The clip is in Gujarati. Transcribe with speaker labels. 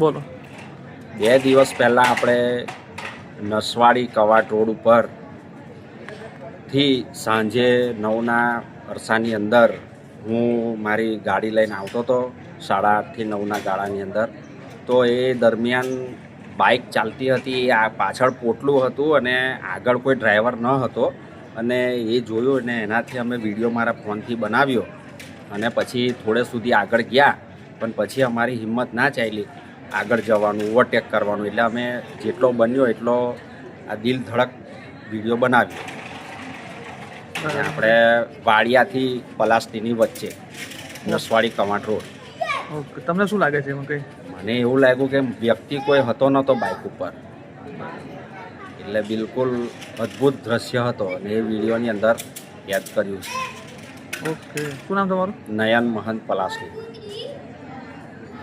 Speaker 1: બોલો.
Speaker 2: બે દિવસ પહેલાં આપણે નસવાડી કવાટ રોડ ઉપરથી સાંજે નવના અરસાની અંદર હું મારી ગાડી લઈને આવતો હતો, સાડા આઠથી નવના ગાળાની અંદર. તો એ દરમિયાન બાઇક ચાલતી હતી આ પાછળ પોટલું હતું અને આગળ કોઈ ડ્રાઈવર ન હતો. અને એ જોયું અને એનાથી અમે વીડિયો મારા ફોનથી બનાવ્યો. અને પછી થોડે સુધી આગળ ગયા, પણ પછી અમારી હિંમત ના ચાલી. આગળ જવાનું ઓવરટેક કરવાનું. એટલે અમે જેટલો બન્યો એટલો આ દિલ ધડક વીડિયો બનાવ્યો. આપણે વાડિયાથી પલાસ્તીની વચ્ચે નસવાડી કમાટ રોડ.
Speaker 1: ઓકે તમને શું લાગે છે એમાં કંઈ?
Speaker 2: મને એવું લાગ્યું કે વ્યક્તિ કોઈ હતો નહોતો બાઇક ઉપર. એટલે બિલકુલ અદ્ભુત દ્રશ્ય હતો અને એ વિડીયોની અંદર યાદ કર્યું છે.
Speaker 1: ઓકે શું નામ તમારું?
Speaker 2: નયન મહંત પલાસી